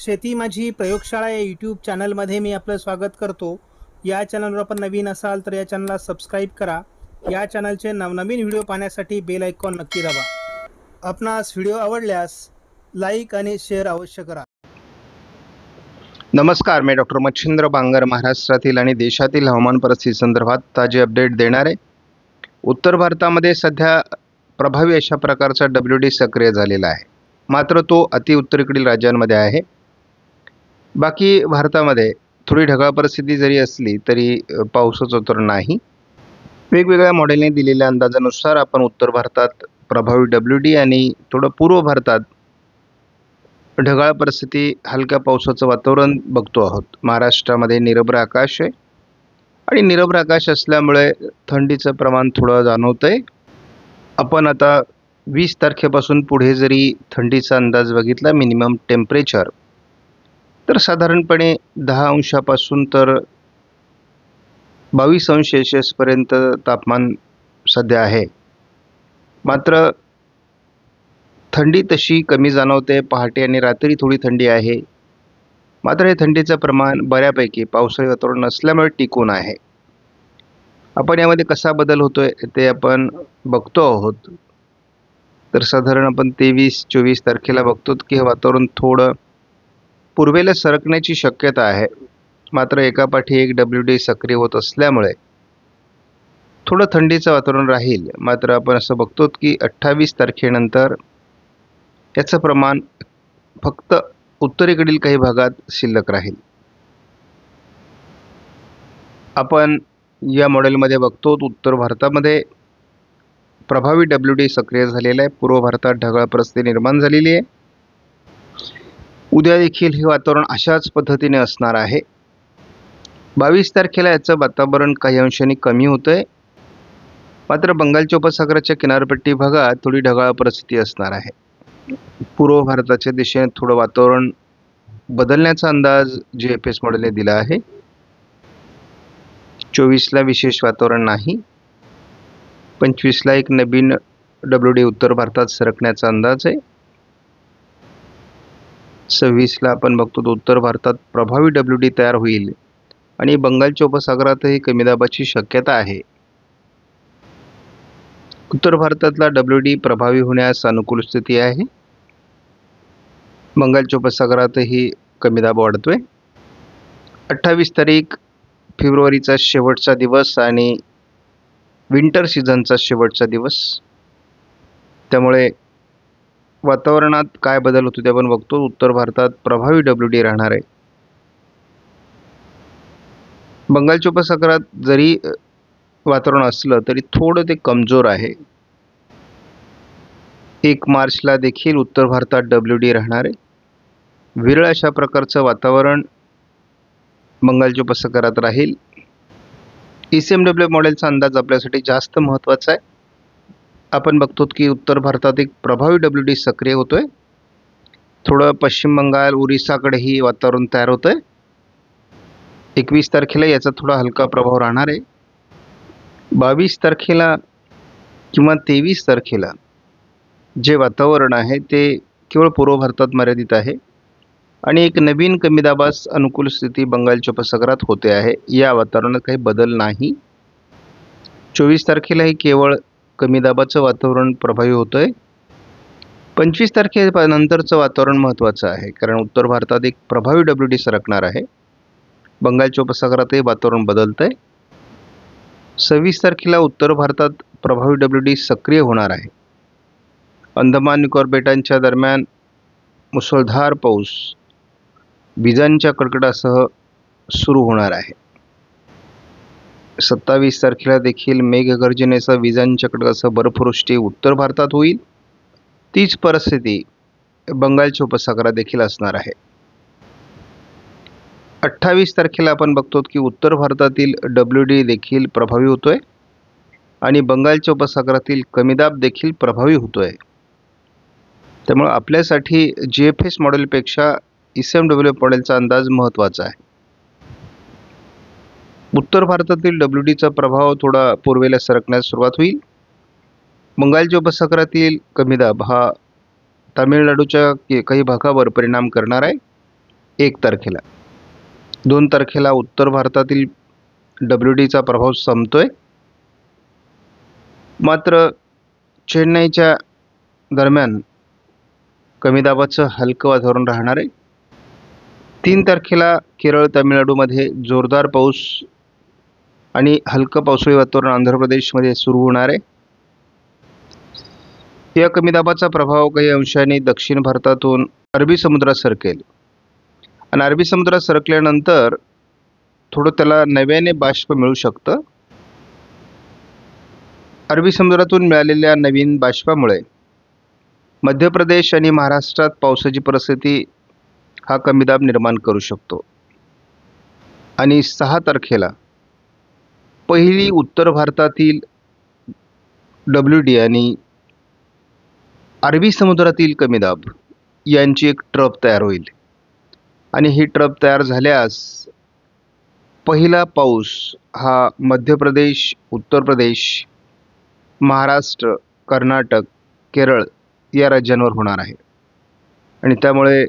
शेती माझी प्रयोगशाळा या यूट्यूब चॅनलमध्ये मी आपलं स्वागत करतो. या चॅनलवर आपण नवीन असाल तर या चॅनलला सबस्क्राईब करा. या चॅनलचे नवनवीन व्हिडिओ पाहण्यासाठी बेल आयकॉन नक्की दाबा. आपणास व्हिडिओ आवडल्यास लाईक आणि शेअर अवश्य करा. नमस्कार मी डॉक्टर मच्छिंद्र बांगर महाराष्ट्रातील आणि देशातील हवामान परिस्थिती संदर्भात ताजे अपडेट देणार. आहे उत्तर भारतामध्ये सध्या प्रभावी अशा प्रकारचा डब्ल्यू डी सक्रिय झालेला आहे. मात्र तो अति उत्तरेकडील राज्यांमध्ये आहे. बाकी भारतामध्ये थोडी ढगाळ परिस्थिती जरी असली तरी पावसाचं तर नाही. वेगवेगळ्या मॉडेलने दिलेल्या अंदाजानुसार आपण उत्तर भारतात प्रभावी डब्ल्यू डी आणि थोडं पूर्व भारतात ढगाळ परिस्थिती हलक्या पावसाचं वातावरण बघतो आहोत. महाराष्ट्रामध्ये निरभ्र आकाश आहे आणि निरभ्र आकाश असल्यामुळे थंडीचं प्रमाण थोडं जाणवतं आहे आपण आता वीस तारखेपासून पुढे जरी थंडीचा अंदाज बघितला मिनिमम टेम्परेचर तर साधारणपणे दहा अंशापासून तर बावीस अंश सेल्शियसपर्यंत तापमान सध्या आहे. मात्र थंडी तशी कमी जाणवते पहाटे आणि रात्री थोडी थंडी आहे. मात्र हे थंडीचं प्रमाण बऱ्यापैकी पावसाळी वातावरण नसल्यामुळे टिकून आहे. आपण यामध्ये कसा बदल होतो आहे ते आपण बघतो आहोत. तर साधारण आपण तेवीस चोवीस तारखेला बघतो की हे वातावरण थोडं पूर्वेला सरकण्याची शक्यता आहे. मात्र एकापाठी एक डब्ल्यू डी सक्रिय होत असल्यामुळे थोडं थंडीचं वातावरण राहील. मात्र आपण असं बघतो की अठ्ठावीस तारखेनंतर याचं प्रमाण फक्त उत्तरेकडील काही भागात शिल्लक राहील. आपण या मॉडेलमध्ये बघतो उत्तर भारतामध्ये प्रभावी डब्ल्यू डी सक्रिय झालेला आहे. पूर्व भारतात ढगाळ परिस्थिती निर्माण झालेली आहे. उद्या देखील हे वातावरण अशाच पद्धतीने असणार आहे. बावीस तारखेला याचं वातावरण काही अंशाने कमी होतं आहे मात्र बंगालच्या उपसागराच्या किनारपट्टी भागात थोडी ढगाळ परिस्थिती असणार आहे. पूर्व भारताच्या दिशेने थोडं वातावरण बदलण्याचा अंदाज जी एफ एस मॉडेलने दिला आहे. चोवीसला विशेष वातावरण नाही. पंचवीसला एक नवीन डब्ल्यू डी उत्तर भारतात सरकण्याचा अंदाज आहे. सव्वीसला आपण बघतो तर उत्तर भारतात प्रभावी डब्ल्यू डी तयार होईल. आणि बंगालच्या उपसागरातही कमी दाबाची शक्यता आहे. उत्तर भारतातला डब्ल्यू डी प्रभावी होण्यास अनुकूल स्थिती आहे. बंगालच्या उपसागरातही कमी दाब वाढतोय. अठ्ठावीस तारीख फेब्रुवारीचा शेवटचा दिवस आणि विंटर सीझनचा शेवटचा दिवस. त्यामुळे वातावरणात काय बदल होतो ते आपण बघतो. उत्तर भारतात प्रभावी डब्ल्यू डी राहणार आहे. बंगालच्या उपसागरात जरी वातावरण असलं तरी थोडं ते कमजोर आहे. एक मार्चला देखील उत्तर भारतात डब्ल्यू डी राहणार आहे. विरळ अशा प्रकारचं वातावरण बंगालच्या उपसागरात राहील. ई सी एम डब्ल्यू मॉडेलचा अंदाज आपल्यासाठी जास्त महत्त्वाचा आहे. आपण बघतो की उत्तर भारतात एक प्रभावी डब्ल्यू डी सक्रिय होतो आहे थोडं पश्चिम बंगाल ओरिसाकडेही वातावरण तयार होतं आहे एकवीस तारखेला याचा थोडा हलका प्रभाव राहणार आहे. बावीस तारखेला किंवा तेवीस तारखेला जे वातावरण आहे ते केवळ पूर्व भारतात मर्यादित आहे. आणि एक नवीन कमी दाबास अनुकूल स्थिती बंगालच्या उपसागरात होते आहे. या वातावरणात काही बदल नाही. चोवीस तारखेलाही केवळ कमी दाबाचं वातावरण प्रभावी होतं आहे पंचवीस तारखेनंतरचं वातावरण महत्त्वाचं आहे कारण उत्तर भारतात एक प्रभावी डब्ल्यू डी सरकणार आहे. बंगालच्या उपसागरातही वातावरण बदलतं आहे सव्वीस तारखेला उत्तर भारतात प्रभावी डब्ल्यू डी सक्रिय होणार आहे. अंदमान निकोबार बेटांच्या दरम्यान मुसळधार पाऊस विजांच्या कडकडासह सुरू होणार आहे. सत्तावीस तारखेला देखील मेघगर्जनेसह विजांच्या कडकडासह बर्फवृष्टी उत्तर भारतात होईल. तीच परिस्थिती बंगालच्या उपसागरात देखील असणार आहे. अठ्ठावीस तारखेला आपण बघतो की उत्तर भारतातील डब्ल्यू डी देखील प्रभावी होतोय आणि बंगालच्या उपसागरातील कमीदाब देखील प्रभावी होतोय. त्यामुळे आपल्यासाठी जी एफ एस मॉडेलपेक्षा ई सी एम डब्ल्यू मॉडेलचा अंदाज महत्त्वाचा आहे. उत्तर भारतातील डब्ल्यू डीचा प्रभाव थोडा पूर्वेला सरकण्यास सुरुवात होईल. बंगालच्या उपसागरातील कमी दाब हा तामिळनाडूच्या के- काही भागावर परिणाम करणार आहे. एक तारखेला. दोन तारखेला उत्तर भारतातील डब्ल्यू डीचा प्रभाव संपतोय. मात्र चेन्नईच्या दरम्यान कमी दाबाचं हलकं वातावरण राहणार आहे. तीन तारखेला केरळ तामिळनाडूमध्ये जोरदार पाऊस आणि हलकं पावसाळी वातावरण आंध्र प्रदेशमध्ये सुरू होणार आहे. या कमी दाबाचा प्रभाव काही अंशाने दक्षिण भारतातून अरबी समुद्रात सरकेल. आणि अरबी समुद्रात सरकल्यानंतर थोडं त्याला नव्याने बाष्प मिळू शकतं. अरबी समुद्रातून मिळालेल्या नवीन बाष्पामुळे मध्य प्रदेश आणि महाराष्ट्रात पावसाची परिस्थिती हा कमी दाब निर्माण करू शकतो. आणि सहा तारखेला पहिली उत्तर भारतातील डब्ल्यू डी आणि अरबी समुद्रातील कमी दाब यांची एक ट्रप तयार होईल. आणि ही ट्रप तयार झाल्यास पहिला पाऊस हा मध्य प्रदेश उत्तर प्रदेश महाराष्ट्र कर्नाटक केरळ या राज्यांवर होणार आहे. आणि त्यामुळे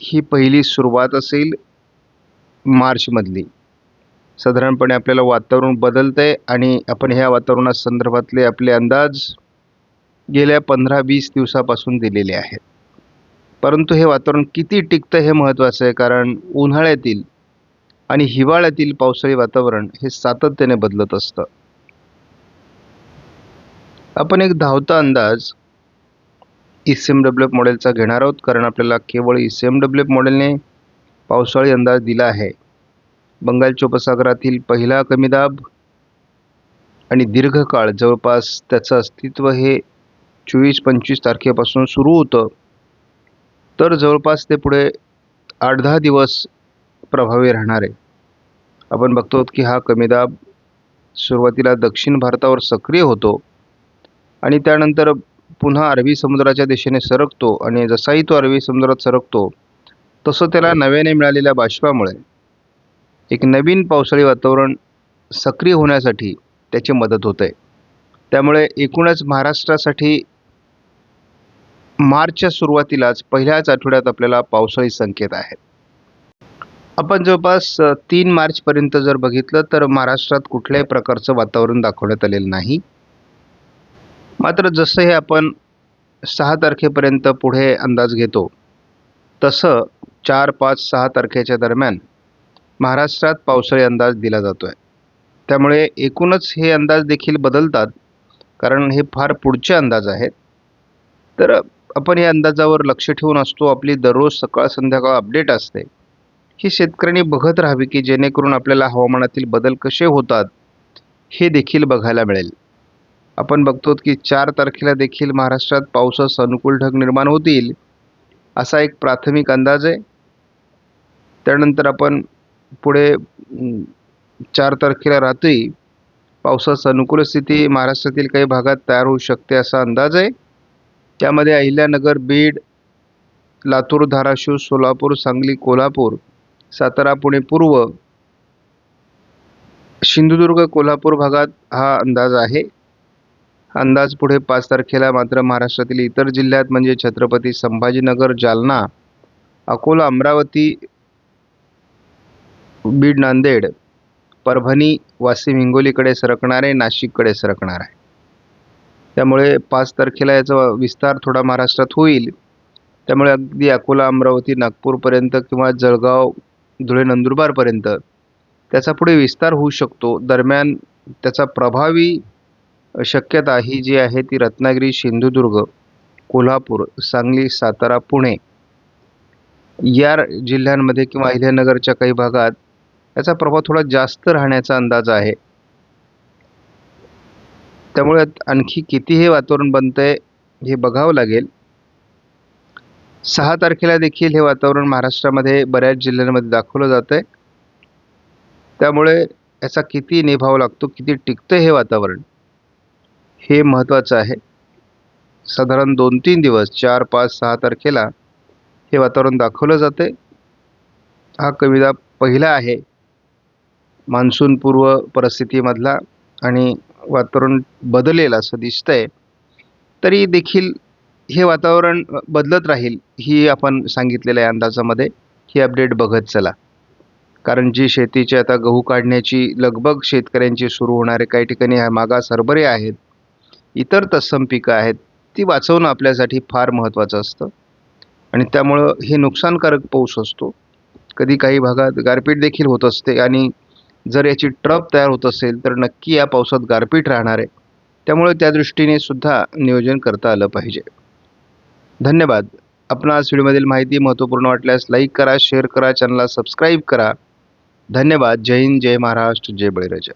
ही पहिली सुरुवात असेल मार्चमधली. साधारणपणे आपल्याला वातावरण बदलतं आहे आणि आपण ह्या वातावरणासंदर्भातले आपले अंदाज गेल्या पंधरा वीस दिवसापासून दिलेले आहेत. परंतु हे वातावरण किती टिकतं हे महत्त्वाचं आहे कारण उन्हाळ्यातील आणि हिवाळ्यातील पावसाळी वातावरण हे सातत्याने बदलत असतं. आपण एक धावता अंदाज E C M W F मॉडेलचा घेणार आहोत कारण आपल्याला केवळ E C M W F मॉडेलने पावसाळी अंदाज दिला आहे. बंगालच्या उपसागरातील पहिला कमी दाब आणि दीर्घकाळ जवळपास त्याचं अस्तित्व हे चोवीस पंचवीस तारखेपासून सुरू होतं. तर जवळपास ते पुढे आठ दहा दिवस प्रभावी राहणार. आहे आपण बघतो की हा कमी दाब सुरुवातीला दक्षिण भारतावर सक्रिय होतो आणि त्यानंतर पुन्हा अरबी समुद्राच्या दिशेने सरकतो आणि जसाही तो अरबी समुद्रात सरकतो तसं त्याला नव्याने मिळालेल्या बाष्पामुळे एक नवीन पावसाळी वातावरण सक्रिय होण्यासाठी त्याची मदत होते. त्यामुळे एकूणच महाराष्ट्रासाठी मार्चच्या सुरुवातीलाच पहिल्याच आठवड्यात आपल्याला पावसाळी संकेत आहेत. आपण जवळपास तीन मार्चपर्यंत जर बघितलं तर महाराष्ट्रात कुठल्याही प्रकारचं वातावरण दाखवण्यात आलेलं नाही. मात्र जसं हे आपण सहा तारखेपर्यंत पुढे अंदाज घेतो तसं चार पाच सहा तारखेच्या दरम्यान महाराष्ट्रात पावसाळी अंदाज दिला जातो आहे त्यामुळे एकूणच हे अंदाज देखील बदलतात कारण हे फार पुढचे अंदाज आहेत. तर आपण या अंदाजावर लक्ष ठेवून असतो आपली दररोज सकाळ संध्याकाळ अपडेट असते. ही शेतकऱ्यांनी बघत राहावी की जेणेकरून आपल्याला हवामानातील बदल कसे होतात हे देखील बघायला मिळेल. आपण बघतो की चार तारखेला देखील महाराष्ट्रात पावसास अनुकूल ढग निर्माण होतील असा एक प्राथमिक अंदाज आहे. त्यानंतर आपण पुढे चार तारखेला रात्री पावसास अनुकूल स्थिती महाराष्ट्रातील काही भागात तयार होऊ शकते असा अंदाज आहे. त्यामध्ये अहिल्यानगर बीड लातूर धाराशिव सोलापूर सांगली कोल्हापूर सातारा पुणे पूर्व सिंधुदुर्ग कोल्हापूर भागात हा अंदाज आहे. अंदाज पुढे पाच तारखेला मात्र महाराष्ट्रातील इतर जिल्ह्यात म्हणजे छत्रपती संभाजीनगर जालना अकोला अमरावती बीड नांदेड परभणी वाशिम हिंगोलीकडे सरकणार आहे नाशिककडे सरकणार आहे. त्यामुळे पाच तारखेला याचा विस्तार थोडा महाराष्ट्रात होईल. त्यामुळे अगदी अकोला अमरावती नागपूरपर्यंत किंवा जळगाव धुळे नंदुरबारपर्यंत त्याचा पुढे विस्तार होऊ शकतो. दरम्यान त्याचा प्रभावी शक्यता ही जी आहे ती रत्नागिरी सिंधुदुर्ग कोल्हापूर सांगली सातारा पुणे या जिल्ह्यांमध्ये किंवा अहिल्यानगरच्या काही भागात याचा प्रभाव थोडा जास्त राहण्याचा अंदाज आहे. त्यामुळे आणखी किती हे वातावरण बनतंय हे बघावं लागेल. सहा तारखेला देखील हे वातावरण महाराष्ट्रामध्ये बऱ्याच जिल्ह्यांमध्ये दाखवलं जात आहे त्यामुळे याचा किती निभाव लागतो किती टिकतं हे वातावरण हे महत्त्वाचं आहे. साधारण दोन तीन दिवस चार पाच सहा तारखेला हे वातावरण दाखवलं जाते हा कविता पहिला आहे. मान्सूनपूर्व परिस्थितीमधला आणि वातावरण बदलेल असं दिसतं आहे तरी देखील हे वातावरण बदलत राहील ही आपण सांगितलेलं आहे अंदाजामध्ये. ही अपडेट बघत चला. कारण जी शेतीची आता गहू काढण्याची लगबग शेतकऱ्यांची सुरू होणारे काही ठिकाणी मागास हरभरे आहेत इतर तत्सम पिकं आहेत ती वाचवणं आपल्यासाठी फार महत्त्वाचं असतं. आणि त्यामुळं हे नुकसानकारक पाऊस असतो. कधी काही भागात गारपीट देखील होत असते आणि जर याची ट्रप तयार होत असेल तर नक्की या पावसात गारपीट राहणार आहे. त्यामुळे त्या दृष्टीने सुद्धा नियोजन करता आलं पाहिजे. धन्यवाद. आपणास व्हिडिओमधील माहिती महत्त्वपूर्ण वाटल्यास लाईक करा शेअर करा चॅनलला सबस्क्राईब करा. धन्यवाद. जय हिंद जय महाराष्ट्र जय बळीराजा.